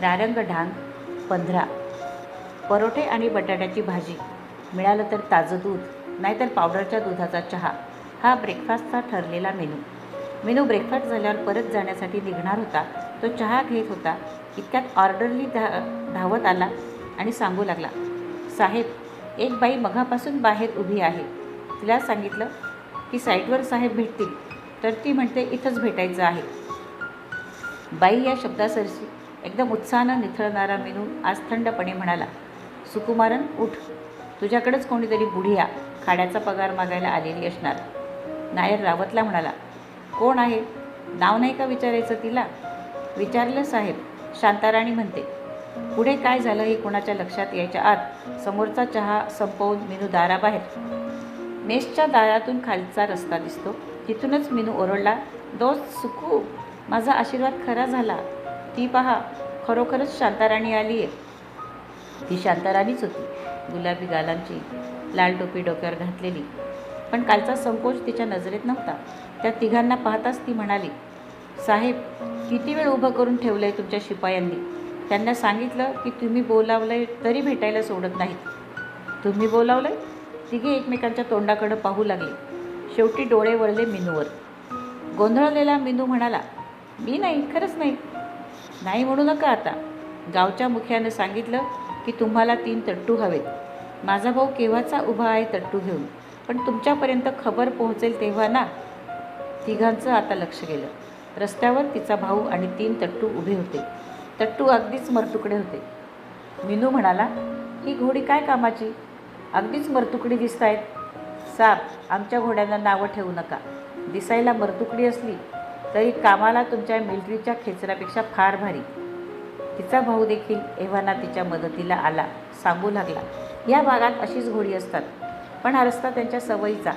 रारंग ढांग पंधरा. परोठे आणि बटाट्याची भाजी. मिळालं तर ताजं दूध नाहीतर पावडरच्या दुधाचा चहा. हा ब्रेकफास्टचा ठरलेला मेनू मेनू ब्रेकफास्ट झाल्यावर परत जाण्यासाठी निघणार होता. तो चहा घेत होता. इतक्यात ऑर्डरली धा धावत आला आणि सांगू लागला साहेब एक बाई मघापासून बाहेर उभी आहे. तिला सांगितलं की साईटवर साहेब भेटतील तर ती म्हणते इथंच भेटायचं आहे. बाई या शब्दासरशी एकदम उत्साहानं निथळणारा मेनू आज थंडपणे म्हणाला सुकुमारन उठ. तुझ्याकडेच कोणीतरी बुढिया खाड्याचा पगार मागायला आलेली असणार. नायर रावतला म्हणाला कोण आहे? नाव नाही का विचारायचं तिला? विचारलं साहेब शांताराणी म्हणते. पुढे काय झालं हे कोणाच्या लक्षात यायच्या आत? समोरचा चहा संपवून मिनू दाराबाहेर. मेसच्या दारातून खालचा रस्ता दिसतो. तिथूनच मिनू ओरडला दोस्त सुकू माझा आशीर्वाद खरा झाला. ती पहा खरोखरच शांताराणी आली आहे. ती शांताराणीच होती गुलाबी गालांची लाल टोपी डोक्यावर घातलेली. पण कालचा संकोच तिच्या नजरेत नव्हता. त्या तिघांना पाहताच ती म्हणाली साहेब किती वेळ उभं करून ठेवलं आहे तुमच्या शिपायांनी? त्यांना सांगितलं की तुम्ही बोलावलं आहे तरी भेटायला सोडत नाहीत. तुम्ही बोलावलं आहे तिघे एकमेकांच्या तोंडाकडं पाहू लागले. शेवटी डोळे वळले मिनूवर. गोंधळलेला मिनू म्हणाला मी नाही खरंच नाही. नाही म्हणू नका आता. गावच्या मुख्यानं सांगितलं की तुम्हाला तीन तट्टू हवेत. माझा भाऊ केव्हाचा उभा आहे तट्टू घेऊन? पण तुमच्यापर्यंत खबर पोहोचेल तेव्हा ना? तिघांचं आता लक्ष गेलं. रस्त्यावर तिचा भाऊ आणि तीन तट्टू उभे होते. तट्टू अगदीच मरतुकडे होते. मिनू म्हणाला ही घोडी काय कामाची? अगदीच मरतुकडी दिसत आहेत साप आमच्या घोड्यांना नावं ठेवू नका. दिसायला मरतुकडी असली तरी कामाला तुमच्या मिलिटरीच्या खेचरापेक्षा फार भारी. तिचा भाऊ देखील एव्हाना तिच्या मदतीला आला सांगू लागला. या भागात अशीच घोडी असतात. पण हा रस्ता त्यांच्या सवयीचा.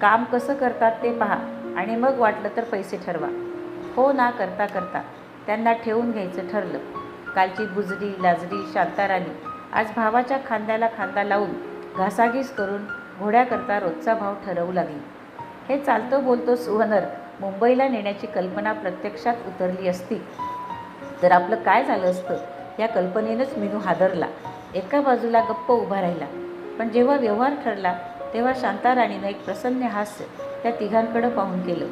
काम कसं करतात ते पहा आणि मग वाटलं तर पैसे ठरवा. हो ना करता करता. त्यांना ठेवून घ्यायचं ठरलं. कालची बुजरी लाजरी शांताराणी आज भावाच्या खांद्याला खांदा लावून घासाघीस करून घोड्याकरता रोजचा भाव ठरवू लागली. हे चालतो बोलतो सुवनर मुंबईला नेण्याची कल्पना प्रत्यक्षात उतरली असती. तर आपलं काय झालं असतं? या कल्पनेनंच मिनू हादरला. एका बाजूला गप्प उभा राहिला. पण जेव्हा व्यवहार ठरला तेव्हा शांताराणीनं एक प्रसन्न हास्य त्या तिघांकडं पाहून केलं.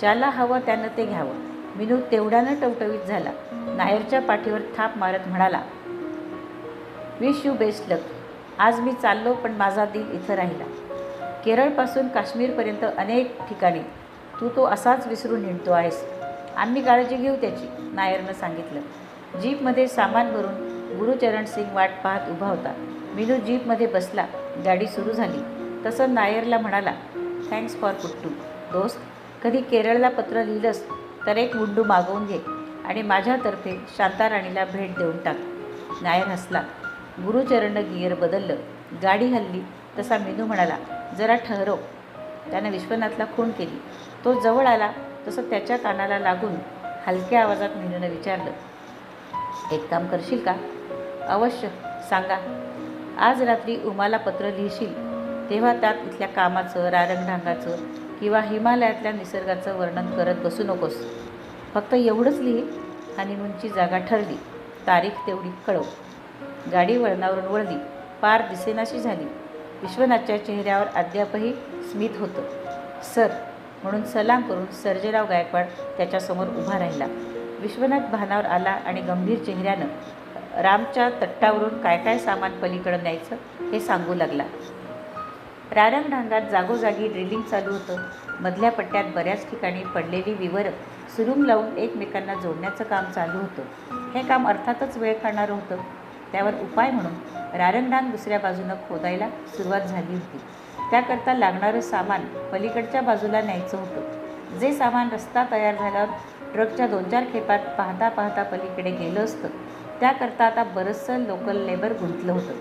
ज्याला हवं त्यानं ते घ्यावं. मिनू तेवढ्यानं टवटवीत झाला. नायरच्या पाठीवर थाप मारत म्हणाला विश यू बेस्ट लक आज मी चाललो पण माझा दिल इथं राहिला. केरळपासून काश्मीरपर्यंत अनेक ठिकाणी तू तो असाच विसरून निघतो आहेस. आम्ही काळजी घेऊ त्याची नायरनं सांगितलं. जीपमध्ये सामान भरून गुरुचरण सिंग वाट पाहत उभा होता. मिनू जीपमध्ये बसला. गाडी सुरू झाली. तसं नायरला म्हणाला थँक्स फॉर पुट्टू दोस्त कधी केरळला पत्र लिहिलंस तर एक मुंडू मागवून घे आणि माझ्यातर्फे शांताराणीला भेट देऊन टाक. नायर हसला. गुरुचरणनं गिअर बदललं. गाडी हल्ली. तसा मिनू म्हणाला जरा ठहरव. त्यानं विश्वनाथला खून केली. तो जवळ आला तसं त्याच्या कानाला लागून हलक्या आवाजात मिनूनं विचारलं एक काम करशील का? अवश्य सांगा. आज रात्री उमाला पत्र लिहिशील. तेव्हा त्यात इथल्या कामाचं रारंगढांगाचं किंवा हिमालयातल्या निसर्गाचं वर्णन करत बसू नकोस. फक्त एवढंच लिही हनीमूनची जागा ठरली. तारीख तेवढी कळव. गाडी वळणावरून वळली. पार दिसेनाशी झाली. विश्वनाथच्या चेहऱ्यावर अद्यापही स्मित होतं. सर म्हणून सलाम करून सर्जेराव गायकवाड त्याच्यासमोर उभा राहिला. विश्वनाथ भानावर आला आणि गंभीर चेहऱ्यानं रामच्या तट्टावरून काय काय सामान पलीकडं न्यायचं हे सांगू लागला. रारंगढांगात जागोजागी ड्रिलिंग चालू होतं. मधल्या पट्ट्यात बऱ्याच ठिकाणी पडलेली विवरं सुरुंग लावून एकमेकांना जोडण्याचं काम चालू होतं. हे काम अर्थातच वेळ खाणारं होतं. त्यावर उपाय म्हणून रारंगडांग दुसऱ्या बाजूनं खोदायला सुरुवात झाली होती. त्याकरता लागणारं सामान पलीकडच्या बाजूला न्यायचं होतं. जे सामान रस्ता तयार झाल्यावर ट्रकच्या दोन चार खेपात पाहता पाहता पलीकडे गेलं असतं. त्याकरता आता बरंचसं लोकल लेबर गुंतलं होतं.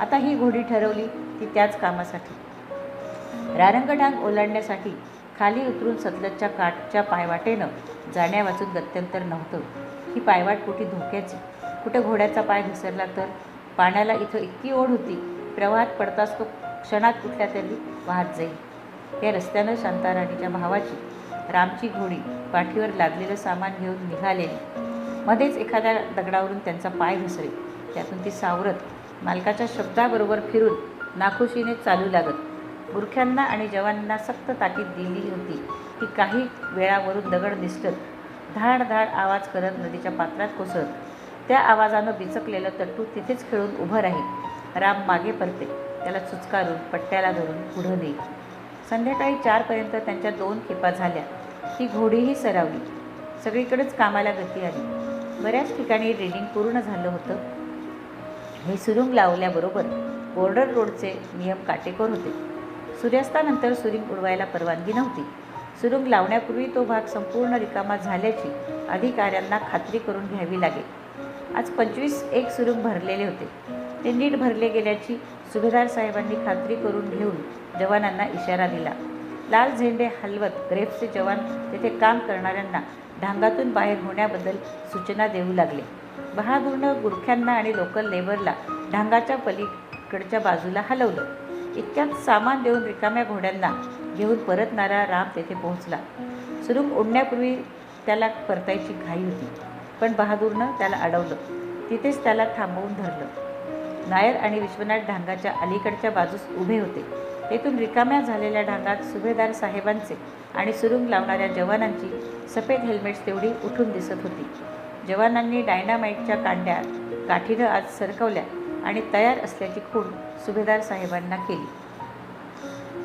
आता ही घोडी ठरवली ती त्याच कामासाठी. रारंगढांग ओलांडण्यासाठी खाली उतरून सतलजच्या काठच्या पायवाटेनं जाण्यावाचून गत्यंतर नव्हतं. ही पायवाट कुठे धोक्याची? कुठं घोड्याचा पाय घसरला तर? पाण्याला इथं इतकी ओढ होती. प्रवाहात पडताच तो क्षणात कुठल्या तरी वाहत जाईल. या रस्त्यानं शांताराणीच्या भावाची रामची घोडी पाठीवर लागलेलं सामान घेऊन निघालेली. मध्येच एखाद्या दगडावरून त्यांचा पाय घसरे त्यातून ती सावरत मालकाच्या शब्दाबरोबर फिरून नाखुशीने चालू लागत. बुरख्यांना आणि जवानांना सक्त ताकीद दिली होती की काही वेळावरून दगड दिसत धाड धाड आवाज करत नदीच्या पात्रात कोसळत. त्या आवाजानं बिचकलेलं तट्टू तिथेच खेळून उभं राहील. राम मागे परते. त्याला चुचकारून पट्ट्याला धरून पुढं नेई संध्याकाळी चारपर्यंत त्यांच्या दोन खेपा झाल्या. ती घोडीही सरावली. सगळीकडेच कामाला गती आली. बऱ्याच ठिकाणी रेडिंग पूर्ण झालं होतं. हे सुरुंग लावल्याबरोबर बॉर्डर रोडचे नियम काटेकोर होते. सूर्यास्तानंतर सुरुंग उडवायला परवानगी नव्हती. सुरुंग लावण्यापूर्वी तो भाग संपूर्ण रिकामा झाल्याची अधिकाऱ्यांना खात्री करून घ्यावी लागेल. आज पंचवीस एक सुरुंग भरलेले होते. ते नीट भरले गेल्याची सुभेदार साहेबांनी खात्री करून घेऊन जवानांना इशारा दिला. लाल झेंडे हलवत ग्रेप्सचे जवान तेथे काम करणाऱ्यांना ढांगातून बाहेर होण्याबद्दल सूचना देऊ लागले. बहादूरनं गुरख्यांना आणि लोकल लेबरला ढांगाच्या पलीकडच्या बाजूला हलवलं. इतक्यात सामान देऊन रिकाम्या घोड्यांना घेऊन परतणारा राम तेथे पोहोचला. सुरुंग उडण्यापूर्वी त्याला परतायची घाई होती. पण बहादूरनं त्याला अडवलं. तिथेच त्याला थांबवून धरलं. नायर आणि विश्वनाथ ढांगाच्या अलीकडच्या बाजूस उभे होते. तेथून रिकाम्या झालेल्या ढांगात सुभेदार साहेबांचे आणि सुरुंग लावणाऱ्या जवानांची सफेद हेल्मेट्स तेवढी उठून दिसत होती. जवानांनी डायनामाईटच्या कांड्या काठीनं आज सरकवल्या आणि तयार असल्याची खूण सुभेदार साहेबांना केली.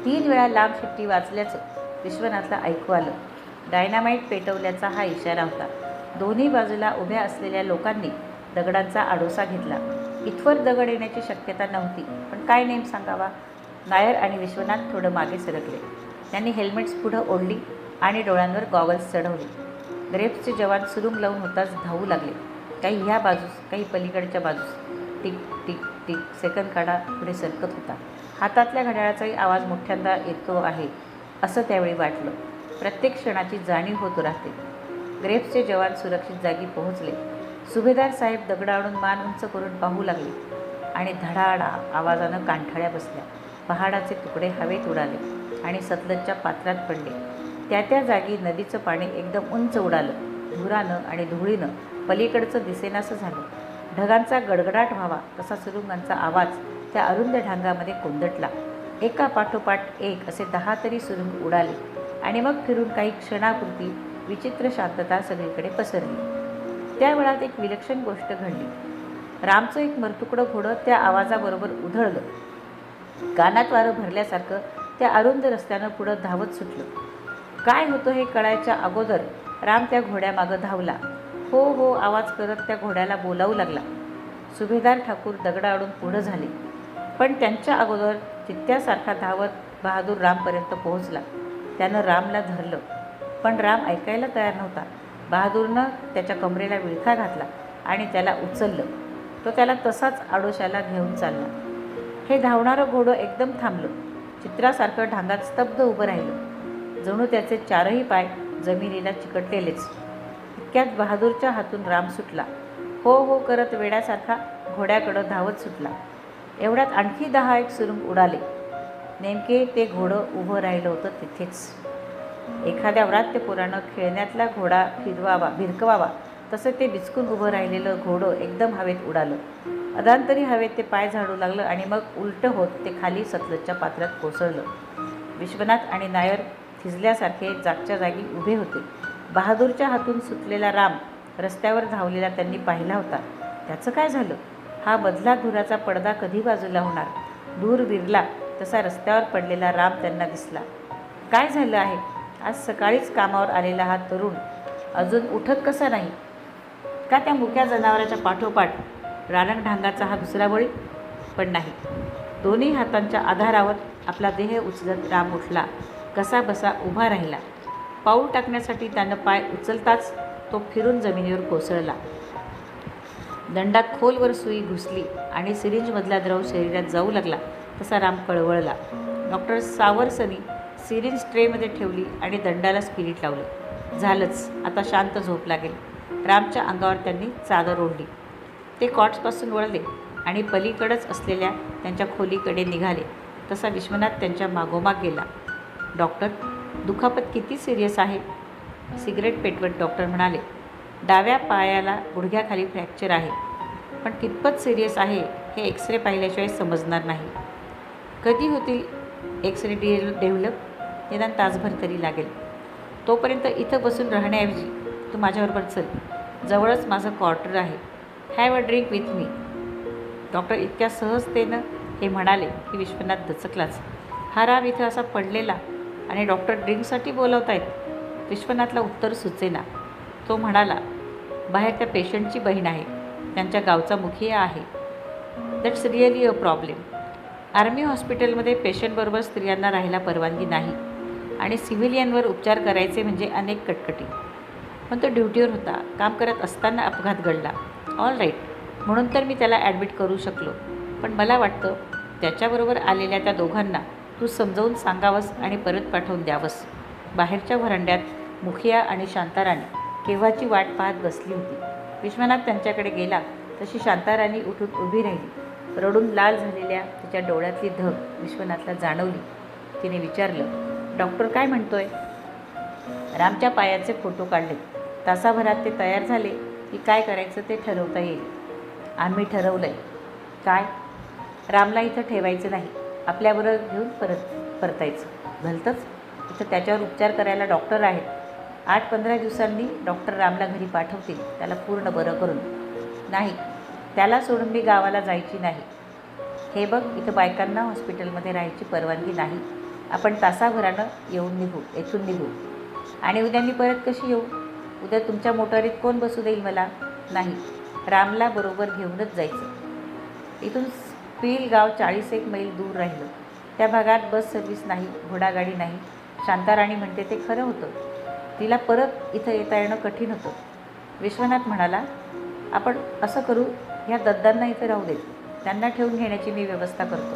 तीन वेळा लांब सुट्टी वाचल्याचं विश्वनाथला ऐकू आलं. डायनामाईट पेटवल्याचा हा इशारा होता. दोन्ही बाजूला उभ्या असलेल्या लोकांनी दगडांचा आडोसा घेतला. इथवर दगड येण्याची शक्यता नव्हती पण काय नेम सांगावा? नायर आणि विश्वनाथ थोडं मागे सरकले. त्यांनी हेल्मेट्स पुढं ओढली आणि डोळ्यांवर गॉगल्स चढवले. ग्रेप्सचे जवान सुरुंग लावून होताच धावू लागले. काही ह्या बाजूस काही पलीकडच्या बाजूस. टिक टिक टिक सेकंद काढा पुढे सरकत होता. हातातल्या घड्याळाचाही आवाज मोठ्यांदा येतो आहे असं त्यावेळी वाटलं. प्रत्येक क्षणाची जाणीव होत राहते. ग्रेप्सचे जवान सुरक्षित जागी पोहोचले. सुभेदार साहेब दगडावरून मान उंच करून पाहू लागले आणि धडाडा आवाजानं कांठाळ्या बसल्या. पहाडाचे तुकडे हवेत उडाले आणि सतलजच्या पात्रात पडले. त्या त्या जागी नदीचं पाणी एकदम उंच उडालं. धुरानं आणि धुळीनं पलीकडचं दिसेनासं झालं. ढगांचा गडगडाट व्हावा तसा सुरुंगांचा आवाज त्या अरुंद ढांगामध्ये कोंदटला. एका पाठोपाठ एक असे दहा तरी सुरुंग उडाले आणि मग फिरून काही क्षणापुरती विचित्र शांतता सगळीकडे पसरली. त्या वेळात एक विलक्षण गोष्ट घडली. रामचं एक मरतुकडं घोडं त्या आवाजाबरोबर उधळलं. कानात वारं भरल्यासारखं त्या अरुंद रस्त्यानं पुढं धावत सुटलं. काय होतं हे कळायच्या अगोदर राम त्या घोड्यामागं धावला. हो हो आवाज करत त्या घोड्याला बोलावू लागला. सुभेदार ठाकूर दगडाडून पुढं झाले. पण त्यांच्या अगोदर चित्त्यासारखा धावत बहादूर रामपर्यंत पोहोचला. त्यानं रामला धरलं. पण राम ऐकायला तयार नव्हता. बहादूरनं त्याच्या कमरेला विळखा घातला आणि त्याला उचललं. तो त्याला तसाच आडोशाला घेऊन चालला. हे धावणारं घोडं एकदम थांबलं. चित्रासारखं ढांगात स्तब्ध उभं राहिलं. जणू त्याचे चारही पाय जमिनीला चिकटलेलेच. इतक्यात बहादूरच्या हातून राम सुटला. हो हो करत वेड्यासारखा घोड्याकडं धावत सुटला. एवढ्यात आणखी दहा एक सुरुंग उडाले. नेमके ते घोडं उभं राहिलं होतं तिथेच. एखाद्या व्रात्यपुरानं खेळण्यातला घोडा फिरवावा भिरकवावा तसं ते बिचकून उभं राहिलेलं घोडं एकदम हवेत उडालं. अदांतरी हवेत ते पाय झाडू लागलं आणि मग उलटं होत ते खाली सतलजच्या पात्रात कोसळलं. विश्वनाथ आणि नायर थिजल्यासारखे जागच्या जागी उभे होते. बहादूरच्या हातून सुटलेला राम रस्त्यावर धावलेला त्यांनी पाहिला होता. त्याचं काय झालं? हा मधला धुराचा पडदा कधी बाजूला होणार? धूर विरला तसा रस्त्यावर पडलेला राम त्यांना दिसला. काय झालं आहे? आज सकाळीच कामावर आलेला हा तरुण अजून उठत कसा नाही? का त्या मुक्या जनावराच्या पाठोपाठ रानक ढांगाचा हा दुसरा बळी पण नाही? दोन्ही हातांच्या आधारावर आपला देह उचलत राम उठला. कसा बसा उभा राहिला. पाऊल टाकण्यासाठी त्यानं पाय उचलताच तो फिरून जमिनीवर कोसळला. दंडात खोलवर सुई घुसली आणि सिरिंजमधला द्रव शरीरात जाऊ लागला तसा राम कळवळला. डॉक्टर सावरसनी सिरिंज ट्रेमध्ये ठेवली आणि दंडाला स्पिरिट लावलं. झालंच. आता शांत झोप लागेल. रामच्या अंगावर त्यांनी चादर ओढली. ते कॉट्सपासून वळले आणि पलीकडंच असलेल्या त्यांच्या खोलीकडे निघाले. तसा विश्वनाथ त्यांच्या मागोमाग गेला. डॉक्टर दुखापत किती सिरियस आहे? सिगरेट पेटवत डॉक्टर म्हणाले डाव्या पायाला गुडघ्याखाली फ्रॅक्चर आहे. पण कितपत सिरियस आहे हे एक्सरे पाहिल्याशिवाय समजणार नाही. कधी होतील एक्सरे डे डेव्हलप? निदान तासभर तरी लागेल. तोपर्यंत इथं बसून राहण्याऐवजी तू माझ्याबरोबर चल. जवळच माझं क्वार्टर आहे. Have a drink with me doctor इतक्या सहजतेनं हे म्हणाले की विश्वनाथ दचकलाच. हा राम इथं असा पडलेला आणि डॉक्टर ड्रिंकसाठी बोलवतायत. विश्वनाथला उत्तर सुचेना. तो म्हणाला बाहेर त्या पेशंटची बहीण आहे. त्यांच्या गावचा मुखिया आहे. That's really a problem army हॉस्पिटलमध्ये पेशंटबरोबर स्त्रियांना राहायला परवानगी नाही. आणि सिव्हिलियनवर उपचार करायचे म्हणजे अनेक कटकटी. पण तो ड्युटीवर होता. काम करत असताना अपघात घडला. ऑल राईट म्हणून तर मी त्याला ॲडमिट करू शकलो. पण मला वाटतं त्याच्याबरोबर आलेल्या त्या दोघांना तू समजावून सांगावंस आणि परत पाठवून द्यावंस. बाहेरच्या व्हरांड्यात मुखिया आणि शांताराणी केव्हाची वाट पाहत बसली होती. विश्वनाथ त्यांच्याकडे गेला. तशी शांताराणी उठून उभी राहिली. रडून लाल झालेल्या तिच्या डोळ्यातली धग विश्वनाथला जाणवली. तिने विचारलं डॉक्टर काय म्हणतोय? रामच्या पायाचे फोटो काढले. तासाभरात ते तयार झाले की काय करायचं ते ठरवता येईल. आम्ही ठरवलं आहे काय? रामला इथं ठेवायचं नाही. आपल्याबरोबर घेऊन परत परतायचं. भलतंच? इथं त्याच्यावर उपचार करायला डॉक्टर आहेत. आठ पंधरा दिवसांनी डॉक्टर रामला घरी पाठवतील. त्याला पूर्ण बरं करून. नाही त्याला सोडून मी गावाला जायची नाही. हे बघ इथं बायकांना हॉस्पिटलमध्ये राहायची परवानगी नाही. आपण तासाभरानं येऊन निघू येथून निघू. आणि उद्या मी परत कशी येऊ? उद्या तुमच्या मोटारीत कोण बसू देईल मला? नाही. रामला बरोबर घेऊनच जायचं. इथून पील गाव चाळीस एक मैल दूर राहिलं. त्या भागात बस सर्व्हिस नाही घोडागाडी नाही. शांताराणी म्हणते ते खरं होतं. तिला परत इथं येता येणं कठीण होतं. विश्वनाथ म्हणाला आपण असं करू ह्या दद्दांना इथं राहू देत. त्यांना ठेवून घेण्याची मी व्यवस्था करतो.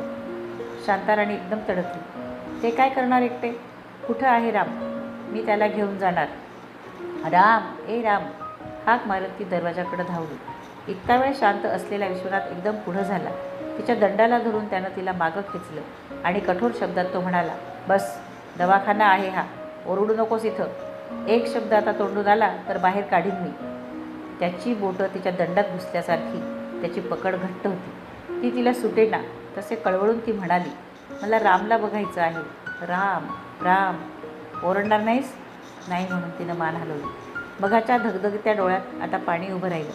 शांताराणी एकदम तडकली. ते काय करणार एकटे? कुठं आहे राम? मी त्याला घेऊन जाणार. राम ए राम हाक मारत ती दरवाजाकडे धावली. इतका वेळ शांत असलेला विश्वनाथ एकदम पुढं झाला. तिच्या दंडाला धरून त्यानं तिला मागं खेचलं आणि कठोर शब्दात तो म्हणाला बस दवाखाना आहे हा. ओरडू नकोस इथं. एक शब्द आता तोंडून आला तर बाहेर काढीन मी. त्याची बोटं तिच्या दंडात घुसल्यासारखी त्याची पकड घट्ट होती. ती तिला सुटेना तसे कळवळून ती म्हणाली मला रामला बघायचं आहे. राम राम. ओरडणार नाहीस? नाही म्हणून तिनं मान हलवली. बघाच्या धगधगत्या डोळ्यात आता पाणी उभं राहिलं.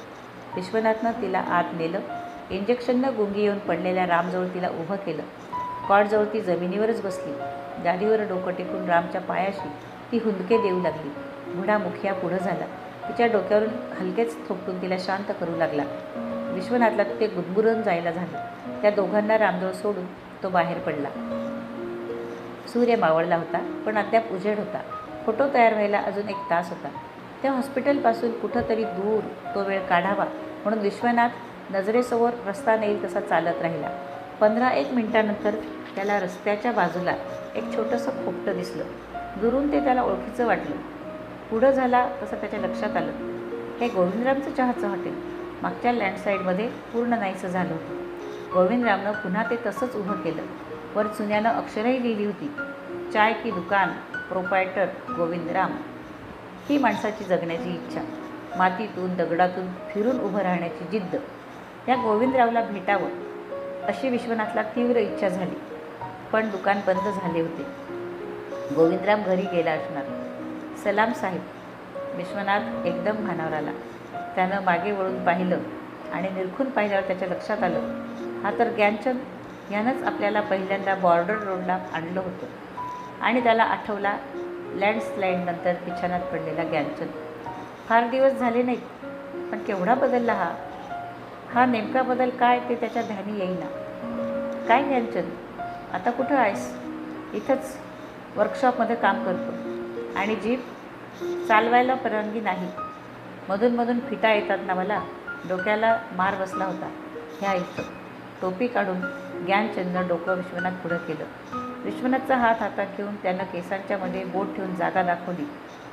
विश्वनाथनं तिला आत नेलं. इंजेक्शननं गुंगी येऊन पडलेल्या रामजवळ तिला उभं केलं. कॉटजवळ ती जमिनीवरच बसली. गाडीवर डोकं टेकून रामच्या पायाशी ती हुंदके देऊ लागली. बुडा मुखिया पुढं झाला. तिच्या डोक्यावरून हलकेच थोपटून तिला शांत करू लागला. विश्वनाथला ते गुदगुरून जायला झालं. त्या दोघांना रामजवळ सोडून तो बाहेर पडला. सूर्य मावळला होता पण अद्याप उजेड होता. फोटो तयार व्हायला अजून एक तास होता. त्या हॉस्पिटलपासून कुठंतरी दूर तो वेळ काढावा म्हणून विश्वनाथ नजरेसमोर रस्ता नेईल तसा चालत राहिला. पंधरा एक मिनिटानंतर त्याला रस्त्याच्या बाजूला एक छोटंसं खोपटं दिसलं. दुरून ते त्याला ओळखीचं वाटलं. पुढं झाला तसं त्याच्या लक्षात आलं. हे गोविंदरामचं चहाचं हॉटेल. मागच्या लँडसाईडमध्ये पूर्ण नाहीसं झालं होतं. गोविंदरामनं पुन्हा ते तसंच उभं केलं. वर चुन्यानं अक्षरही लिहिली होती. चाय की दुकान प्रोपायटर गोविंदराम. ही माणसाची जगण्याची इच्छा. मातीतून दगडातून फिरून उभं राहण्याची जिद्द. या गोविंदरावला भेटावं अशी विश्वनाथला तीव्र इच्छा झाली. पण दुकान बंद झाले होते. गोविंदराम घरी गेला असणार. सलाम साहेब. विश्वनाथ एकदम भानावर आला. त्यानं मागे वळून पाहिलं आणि निरखून पाहिल्यावर त्याच्या लक्षात आलं. हा तर ज्ञानचंद यानंच आपल्याला पहिल्यांदा बॉर्डर रोडला आणलं होतं. आणि त्याला आठवला लँडस्लाईडनंतर बिछाण्यात पडलेला ज्ञानचंद. फार दिवस झाले नाहीत पण केवढा बदलला हा? हा नेमका बदल काय ते त्याच्या ध्यानी येईना. काय ज्ञानचंद? आता कुठं आहेस? इथंच वर्कशॉपमध्ये काम करतो. आणि जीप चालवायला परवानगी नाही. मधूनमधून फिटा येतात ना मला? डोक्याला मार बसला होता. ह्या इथं टोपी काढून ज्ञानचंदनं डोकं विश्वनाथ पुढं केलं. विश्वनाथचा हात हातात घेऊन त्यानं केसांच्या मध्ये बोट ठेवून जागा दाखवली.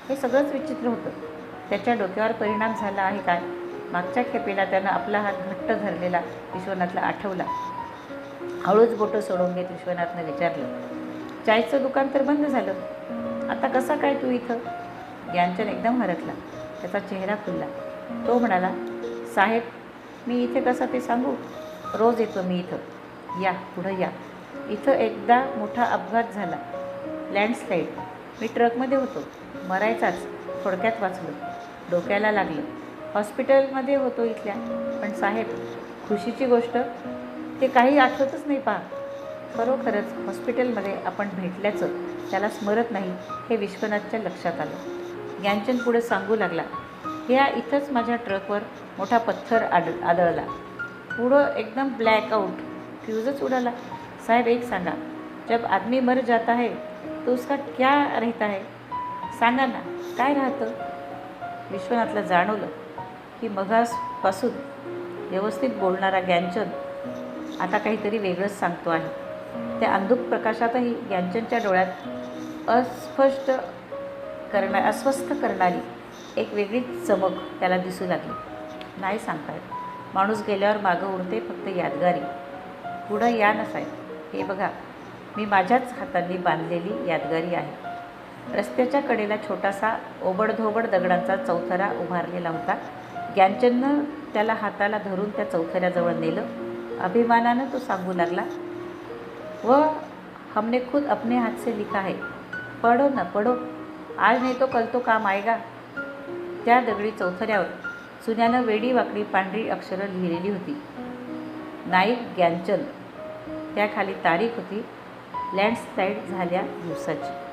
हे सगळंच विचित्र होतं. त्याच्या डोक्यावर परिणाम झाला आहे काय? मागच्या खेपेला त्यानं आपला हात घट्ट धरलेला विश्वनाथला आठवला. हळूच बोटं सोडून घेत विश्वनाथनं विचारलं चायचं दुकान तर बंद झालं. आता कसा काय तू इथं? ज्ञानचंद एकदम हरकला. त्याचा चेहरा खुलला. तो म्हणाला साहेब मी इथे कसा ते सांगू? रोज येतो मी इथं. या पुढं या. इथं एकदा मोठा अपघात झाला. लँडस्लाईड. मी ट्रकमध्ये होतो. मरायचाच. थोडक्यात वाचलो. डोक्याला लागलं. हॉस्पिटलमध्ये होतो इथल्या. पण साहेब खुशीची गोष्ट ते काही आठवतच नाही पहा. खरोखरच हॉस्पिटलमध्ये आपण भेटल्याचं त्याला स्मरत नाही हे विश्वनाथच्या लक्षात आलं. ज्ञानचंद पुढे सांगू लागला. या इथंच माझ्या ट्रकवर मोठा पत्थर आड आदळला. पुढं एकदम ब्लॅक आउट फ्यूजच उडाला. साहेब एक सांगा. जब आदमी मर जाता है तो उसका क्या रहता है? सांगा ना काय राहतं? विश्वनाथला जाणवलं की मघासपासून व्यवस्थित बोलणारा ज्ञानचंद आता काहीतरी वेगळंच सांगतो आहे. त्या अंधुक प्रकाशातही ज्ञानचंदच्या डोळ्यात अस्पष्ट करणार अस्वस्थ करणारी एक वेगळीच चमक त्याला दिसू लागली. नाही सांगता येत. माणूस गेल्यावर मागं उरते फक्त यादगारी. पुढं या नसायत हे बघा मी माझ्याच हातांनी बांधलेली यादगारी आहे. रस्त्याच्या कडेला छोटासा ओबडधोबड दगडांचा चौथरा उभारलेला होता. ज्ञानचंदनं त्याला हाताला धरून त्या चौथऱ्याजवळ नेलं. अभिमानानं तो सांगू लागला व हमने खुद अपने हाथ से लिखा है. पढ़ो ना पढ़ो. आज नाही तो कल तो काम आएगा त्या दगडी चौथऱ्यावर सुन्यानं वेडी वाकडी पांढरी अक्षरं लिहिलेली होती. नाईक ज्ञानचंद त्याखाली तारीख होती. लँडस्लाईड झाल्या दिवसाची.